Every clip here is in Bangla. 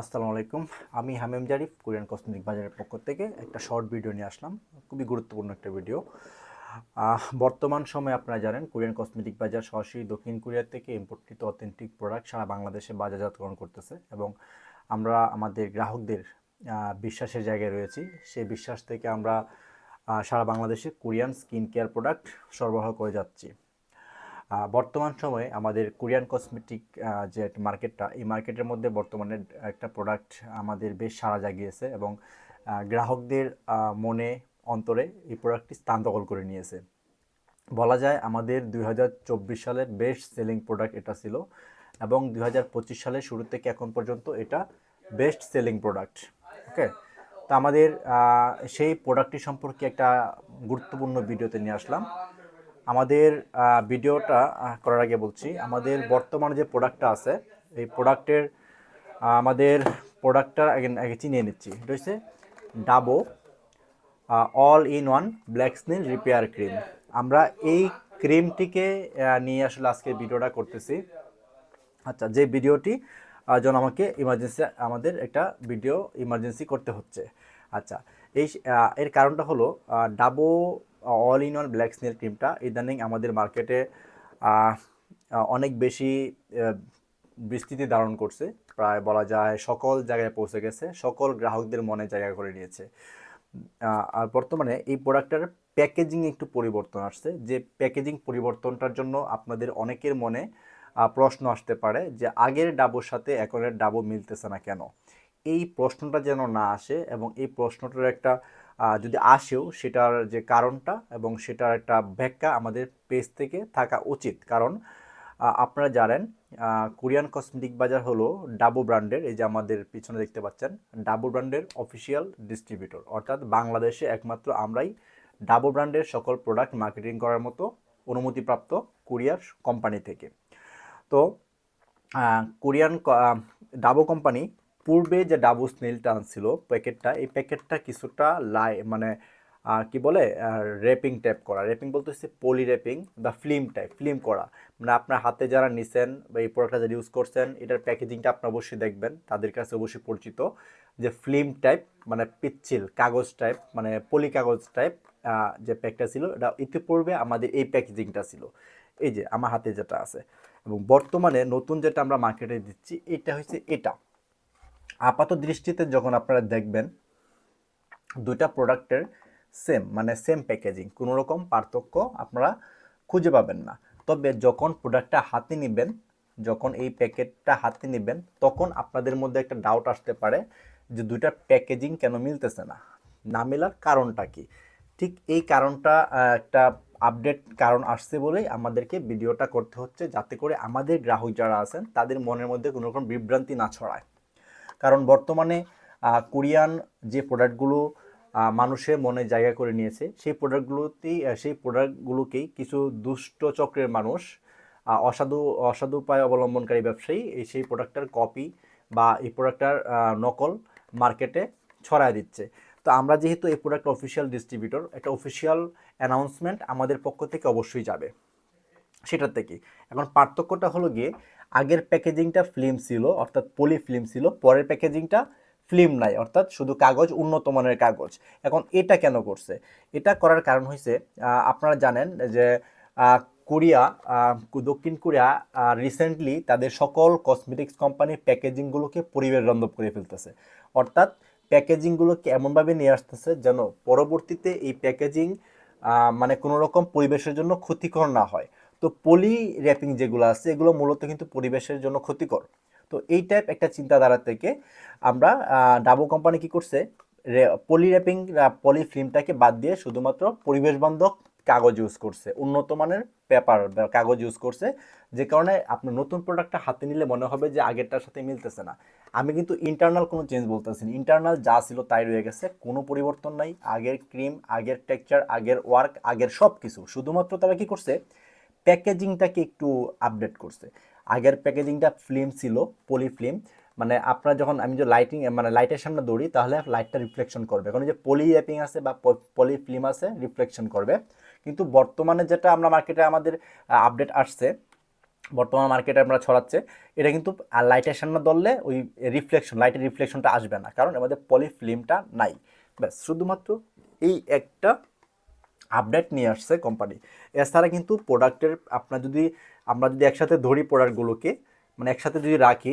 আসসালামু আলাইকুম। আমি হামিম জারিফ, কোরিয়ান কসমেটিক বাজারের পক্ষ থেকে একটা শর্ট ভিডিও নিয়ে আসলাম। খুবই গুরুত্বপূর্ণ একটা ভিডিও। বর্তমান সময়ে আপনারা জানেন, কোরিয়ান কসমেটিক বাজার সরাসরি দক্ষিণ কোরিয়া থেকে ইম্পোর্টকৃত অথেন্টিক প্রোডাক্ট সারা বাংলাদেশে বাজারজাতকরণ করতেছে এবং আমরা আমাদের গ্রাহকদের বিশ্বাসের জায়গায় রয়েছি। সেই বিশ্বাস থেকে আমরা সারা বাংলাদেশে কোরিয়ান স্কিন কেয়ার প্রোডাক্ট সরবরাহ করে যাচ্ছি। বর্তমান সময়ে আমাদের কোরিয়ান কসমেটিক যে মার্কেটটা, এই মার্কেটের মধ্যে বর্তমানে একটা প্রোডাক্ট আমাদের বেশ সাড়া জাগিয়েছে এবং গ্রাহকদের মনে, অন্তরে এই প্রোডাক্টটি স্থান দখল করে নিয়েছে। বলা যায় আমাদের দুই হাজার চব্বিশ সালের বেস্ট সেলিং প্রোডাক্ট এটা ছিল এবং দুই সালের শুরু থেকে এখন পর্যন্ত এটা বেস্ট সেলিং প্রোডাক্ট ওকে তো আমাদের সেই প্রোডাক্টটি সম্পর্কে একটা গুরুত্বপূর্ণ ভিডিওতে নিয়ে আসলাম। আমাদের ভিডিওটা করার আগে বলছি, আমাদের বর্তমানে যে প্রোডাক্টটা আছে, এই প্রোডাক্টের আমাদের প্রোডাক্টটা আগে আগে চিনিয়ে নিচ্ছি। এটা হচ্ছে Dabo all in one black skin repair cream আমরা এই ক্রিমটিকে নিয়ে আসলে আজকে ভিডিওটা করতেছি। আচ্ছা যে ভিডিওটি যেন আমাকে ইমার্জেন্সি আমাদের একটা ভিডিও ইমার্জেন্সি করতে হচ্ছে। আচ্ছা এই এর কারণটা হলো Dabo all in one black snail ক্রিমটা ইদানিং আমাদের মার্কেটে অনেক বেশি বিস্তৃতি ধারণ করছে। প্রায় বলা যায় সকল জায়গায় পৌঁছে গেছে, সকল গ্রাহকদের মনে জায়গা করে নিয়েছে। আর বর্তমানে এই প্রোডাক্টটার প্যাকেজিং একটু পরিবর্তন আসছে। যে প্যাকেজিং পরিবর্তনটার জন্য আপনাদের অনেকের মনে প্রশ্ন আসতে পারে যে আগের ডাবোর সাথে এখনের ডাবো মিলতেছে না কেন? এই প্রশ্নটা যেন না আসে এবং এই প্রশ্নটার একটা যদি আসেও সেটার যে কারণটা এবং সেটার একটা ব্যাখ্যা আমাদের পেজ থেকে থাকা উচিত। কারণ আপনারা জানেন কোরিয়ান কসমেটিক বাজার হলো ডাবো ব্র্যান্ডের, এই যে আমাদের পিছনে দেখতে পাচ্ছেন, ডাবো ব্র্যান্ডের অফিসিয়াল ডিস্ট্রিবিউটর। অর্থাৎ বাংলাদেশে একমাত্র আমরাই ডাবো ব্র্যান্ডের সকল প্রোডাক্ট মার্কেটিং করার মতো অনুমতিপ্রাপ্ত কুরিয়ার কোম্পানি থেকে। তো কোরিয়ান ডাবো কোম্পানি পূর্বে যে ডাবো স্নেলটা আনছিল প্যাকেটটা, এই প্যাকেটটা কিছুটা লাই মানে কি বলে র্যাপিং টাইপ করা। র্যাপিং বলতে হচ্ছে পলি র্যাপিং বা ফিল্ম টাইপ, ফিল্ম করা। মানে আপনার হাতে যারা নিছেন বা এই প্রোডাক্টটা যারা ইউজ করছেন, এটার প্যাকেজিংটা আপনি অবশ্যই দেখবেন, তাদের কাছে অবশ্যই পরিচিত। যে ফিল্ম টাইপ মানে পিচ্ছিল, কাগজ টাইপ মানে পলি কাগজ টাইপ যে প্যাকটা ছিল, এটা ইতিপূর্বে আমাদের এই প্যাকেজিংটা ছিল। এই যে, আমার হাতে যেটা আছে। এবং বর্তমানে নতুন যেটা আমরা মার্কেটে দিচ্ছি, এটা হচ্ছে এটা। আপাত দৃষ্টিতে যখন আপনারা দেখবেন, দুইটা প্রোডাক্টের সেম মানে সেম প্যাকেজিং কোনো রকম পার্থক্য আপনারা খুঁজে পাবেন না। তবে যখন প্রোডাক্টটা হাতে নেবেন, যখন এই প্যাকেটটা হাতে নেবেন, তখন আপনাদের মধ্যে একটা ডাউট আসতে পারে যে দুইটা প্যাকেজিং কেন মিলতেছে না? না মেলার কারণটা কি? ঠিক এই কারণটা একটা আপডেট কারণ আসছে বলেই আমাদেরকে ভিডিওটা করতে হচ্ছে, যাতে করে আমাদের গ্রাহক যারা আছেন, তাদের মনের মধ্যে কোনো রকম বিভ্রান্তি না ছড়ায়। কারণ বর্তমানে কোরিয়ান যে প্রোডাক্টগুলো মানুষের মনে জায়গা করে নিয়েছে, সেই প্রোডাক্টগুলোতেই সেই প্রোডাক্টগুলোকেই কিছু দুষ্ট চক্রের মানুষ অসাধু অসাধু উপায় অবলম্বনকারী ব্যবসায়ী এই সেই প্রোডাক্টটার কপি বা এই প্রোডাক্টটার নকল মার্কেটে ছড়ায় দিচ্ছে। তো আমরা যেহেতু এই প্রোডাক্ট অফিসিয়াল ডিস্ট্রিবিউটর একটা অফিসিয়াল অ্যানাউন্সমেন্ট আমাদের পক্ষ থেকে অবশ্যই যাবে। সেটার থেকে। এখন পার্থক্যটা হলো গিয়ে আগের প্যাকেজিংটা ফিল্ম ছিল, অর্থাৎ পলি ফিল্ম ছিল, পরের প্যাকেজিংটা ফিল্ম নাই, অর্থাৎ শুধু কাগজ, উন্নত মানের কাগজ। এখন এটা কেন করছে? এটা করার কারণ হয়েছে আপনারা জানেন যে কোরিয়া দক্ষিণ কোরিয়া রিসেন্টলি তাদের সকল কসমেটিক্স কোম্পানির প্যাকেজিংগুলোকে পরিবেশ বান্ধব করে ফেলতেছে। অর্থাৎ প্যাকেজিংগুলোকে এমনভাবে নিয়ে আসতেছে যেন পরবর্তীতে এই প্যাকেজিং মানে কোনো রকম পরিবেশের জন্য ক্ষতিকর না হয়। তো পলি র্যাপিং যেগুলো আছে, এগুলো মূলত কিন্তু পরিবেশের জন্য ক্ষতিকর। তো এই টাইপ একটা চিন্তাধারা থেকে আমরা ডাবো কোম্পানি কি করছে? পলি র্যাপিং পলি ফিল্মটাকে বাদ দিয়ে শুধুমাত্র পরিবেশ বান্ধব কাগজ ইউজ করছে, উন্নত মানের পেপার কাগজ ইউজ করছে, যে কারণে আপনার নতুন প্রোডাক্টটা হাতে নিলে মনে হবে যে আগেরটার সাথে মিলতেছে না। আমি কিন্তু ইন্টারনাল কোনো চেঞ্জ বলতেছি না ইন্টারনাল যা ছিল তাই রয়ে গেছে, কোনো পরিবর্তন নাই, আগের ক্রিম আগের টেক্সচার আগের ওয়ার্ক আগের সব কিছু শুধুমাত্র তারা কি করছে? প্যাকেজিংটাকে একটু আপডেট করছে। আগের প্যাকেজিংটা ফিল্ম ছিল পলি ফিল্ম মানে আপনার যখন আমি যে লাইটিং মানে লাইটের সামনে দৌড়ি, তাহলে লাইটটা রিফ্লেকশন করবে। এখন যে পলি অ্যাপিং আছে বা পলি ফিল্ম আছে রিফ্লেকশন করবে। কিন্তু বর্তমানে যেটা আমরা মার্কেটে আমাদের আপডেট আসছে, বর্তমান মার্কেটে আমরা ছড়াচ্ছে, এটা কিন্তু লাইটের সামনে ধরলে ওই রিফ্লেকশন লাইটের রিফ্লেকশনটা আসবে না। কারণ আমাদের পলি ফিল্মটা নাই। ব্যাস, শুধুমাত্র এই একটা আপডেট নিয়ে আসছে কোম্পানি এছাড়া কিন্তু প্রোডাক্টের আপনার যদি, আমরা যদি একসাথে ধরি প্রোডাক্টগুলোকে মানে একসাথে যদি রাখি,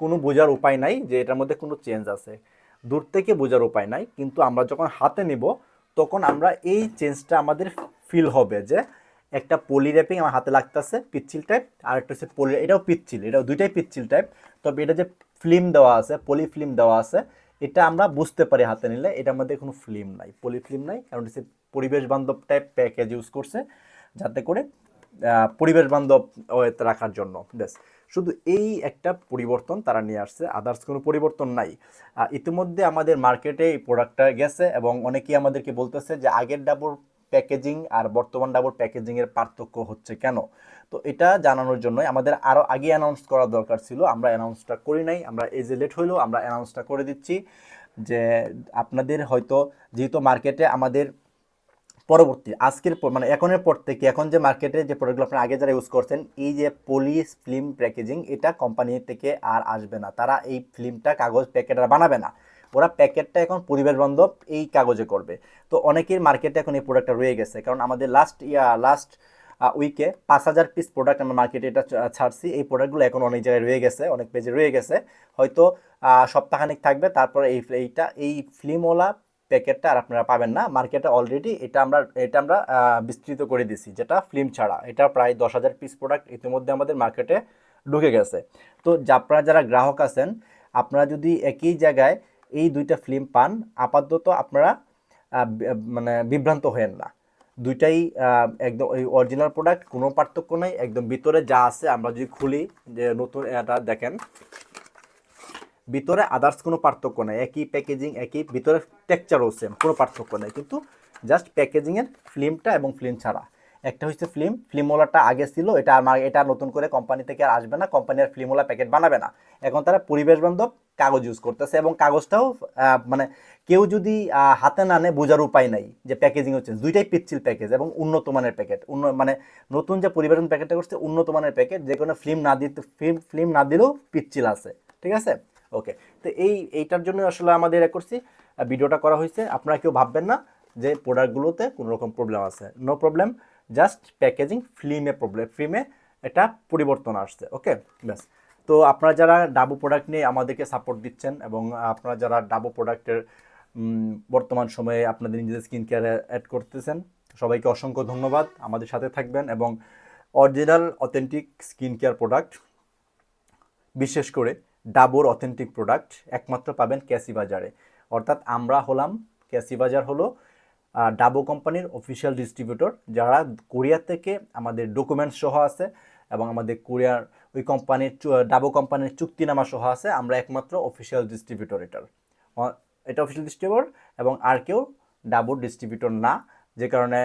কোনো বোঝার উপায় নাই যে এটার মধ্যে কোনো চেঞ্জ আছে। দূর থেকে বোঝার উপায় নাই, কিন্তু আমরা যখন হাতে নিব, তখন আমরা এই চেঞ্জটা আমাদের ফিল হবে যে একটা পলি র্যাপিং আমার হাতে লাগতেছে পিচ্ছিল টাইপ আর একটা হচ্ছে পলি এটাও পিচ্ছিল এটাও দুইটাই পিচ্ছিল টাইপ তবে এটা যে ফিল্ম দেওয়া আছে পলি ফিল্ম দেওয়া আছে এটা আমরা বুঝতে পারি হাতে নিলে। এটা আমাদের কোনো ফিল্ম নাই পলি ফিল্ম নাই, কারণ সে পরিবেশ বান্ধব টাইপ প্যাকেজ ইউজ করছে যাতে করে পরিবেশ বান্ধব রাখার জন্য। ব্যাস। শুধু এই একটা পরিবর্তন তারা নিয়ে আসছে আদার্স কোনো পরিবর্তন নাই। ইতিমধ্যে আমাদের মার্কেটে এই প্রোডাক্টটা গেছে এবং অনেকেই আমাদেরকে বলতেছে যে আগের ডাবর প্যাকেজিং আর বর্তমান ডাবর প্যাকেজিংয়ের পার্থক্য হচ্ছে কেন? তো এটা জানানোর জন্যই আমাদের আরও আগে অ্যানাউন্স করা দরকার ছিল, আমরা অ্যানাউন্সটা করি নাই, আমরা এই যে লেট হইলেও আমরা অ্যানাউন্সটা করে দিচ্ছি যে আপনাদের হয়তো যেহেতু মার্কেটে আমাদের পরবর্তী, আজকের মানে এখনের পর থেকে, এখন যে মার্কেটে যে প্রোডাক্টগুলো আপনারা আগে যারা ইউজ করছেন, এই যে পলিস ফিল্ম প্যাকেজিং এটা কোম্পানি থেকে আর আসবে না। তারা এই ফিল্মটা কাগজ প্যাকেট আর বানাবে না। ওরা প্যাকেটটা এখন পরিবেশ বান্ধব এই কাগজে করবে। তো অনেকের মার্কেটে এখন এই প্রোডাক্টটা রয়ে গেছে। কারণ আমাদের লাস্ট ইয়া লাস্ট উইকে পাঁচ হাজার পিস প্রোডাক্ট আমরা মার্কেটে এটা ছাড়ছি। এই প্রোডাক্টগুলো এখন অনেক জায়গায় রয়ে গেছে, অনেক পেজে রয়ে গেছে। হয়তো সপ্তাহখানেক থাকবে, তারপরে এই, এইটা, এই ফিল্মওয়ালা প্যাকেটটা আর আপনারা পাবেন না। মার্কেটে অলরেডি এটা আমরা এটা আমরা বিস্তৃত করে দিছি, যেটা ফিল্ম ছাড়া। এটা প্রায় দশ হাজার পিস প্রোডাক্ট ইতিমধ্যে আমাদের মার্কেটে ঢুকে গেছে। তো আপনারা যারা গ্রাহক আছেন, আপনারা যদি একই জায়গায় এই দুইটা ফিল্ম পান, আপাতত আপনারা মানে বিভ্রান্ত হয়েন না। দুইটাই একদম ওই অরিজিনাল প্রোডাক্ট কোনো পার্থক্য নেই, একদম ভিতরে যা আছে আমরা যদি খুলি, যে নতুন এটা দেখেন, ভিতরে আদার্স কোনো পার্থক্য নেই, একই প্যাকেজিং একই, ভিতরে টেক্সচারও সেম কোনো পার্থক্য নেই। কিন্তু জাস্ট প্যাকেজিংয়ের ফিল্মটা এবং ফিল্ম ছাড়া। একটা হচ্ছে ফিল্ম ফিল্মওয়ালাটা আগে ছিল, এটা আমার এটা নতুন করে কোম্পানি থেকে আর আসবে না কোম্পানি আর ফিল্মওয়ালা প্যাকেট বানাবে না। এখন তারা পরিবেশ বান্ধব কাগজ ইউজ করতেছে এবং কাগজটাও মানে কেউ যদি হাতে না নেয় বোঝার উপায় নাই যে প্যাকেজিং হচ্ছে দুইটাই পিচ্ছিল প্যাকেজ এবং উন্নত মানের প্যাকেট উন্ন মানে নতুন যে পরিবেশ প্যাকেটটা করছে, উন্নত মানের প্যাকেট যে কোনো ফিল্ম না দিতে ফিল্ম ফিল্ম না দিলেও পিচ্ছিল আছে। ঠিক আছে? ওকে তো এই, এইটার জন্য আসলে আমাদের এ করছি। ভিডিওটা করা হয়েছে। আপনারা কেউ ভাববেন না যে প্রোডাক্টগুলোতে কোনো রকম প্রবলেম আছে। নো প্রবলেম জাস্ট প্যাকেজিং ফিল্মে প্রবলেম ফিল্মে এটা পরিবর্তন আসছে ওকে ব্যাস তো আপনারা যারা ডাবু প্রোডাক্ট নিয়ে আমাদেরকে সাপোর্ট দিচ্ছেন এবং আপনারা যারা ডাবু প্রোডাক্টের বর্তমান সময়ে আপনাদের নিজেদের স্কিন কেয়ারে অ্যাড করতেছেন, সবাইকে অসংখ্য ধন্যবাদ। আমাদের সাথে থাকবেন এবং original authentic skin care product বিশেষ করে ডাবর অথেন্টিক প্রোডাক্ট একমাত্র পাবেন ক্যাসি বাজারে অর্থাৎ আমরা হলাম ক্যাসি বাজার হলো ডাবো কোম্পানির অফিসিয়াল ডিস্ট্রিবিউটর যারা কোরিয়া থেকে আমাদের ডকুমেন্টস সহ আছে এবং আমাদের কোরিয়ার ওই কোম্পানির ডাবো কোম্পানির চুক্তিনামা সহ আছে, আমরা একমাত্র অফিসিয়াল ডিস্ট্রিবিউটর এটার। এটা অফিসিয়াল ডিস্ট্রিবিউটর এবং আর কেউ ডাবোর ডিস্ট্রিবিউটর না, যে কারণে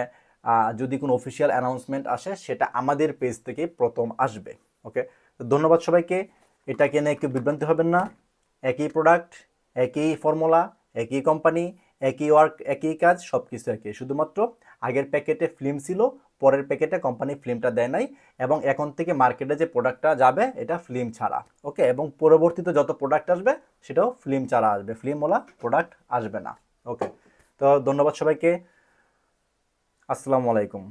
যদি কোনো অফিসিয়াল অ্যানাউন্সমেন্ট আসে, সেটা আমাদের পেজ থেকে প্রথম আসবে ওকে তো ধন্যবাদ সবাইকে, এটাকে নিয়ে কেউ বিভ্রান্তি হবেন না, একই প্রোডাক্ট একই ফর্মুলা একই কোম্পানি একই ওয়ার্ক একই কাজ সব কিছু একই। শুধুমাত্র আগের প্যাকেটে ফিল্ম ছিল, পরের প্যাকেটে কোম্পানি ফিল্মটা দেয় নাই, এবং এখন থেকে মার্কেটে যে প্রোডাক্টটা যাবে, এটা ফিল্ম ছাড়া ওকে এবং পরবর্তীতে যত প্রোডাক্ট আসবে, সেটাও ফিল্ম ছাড়া আসবে ফিল্মওয়ালা প্রোডাক্ট আসবে না ওকে তো ধন্যবাদ সবাইকে। আসসালামু আলাইকুম।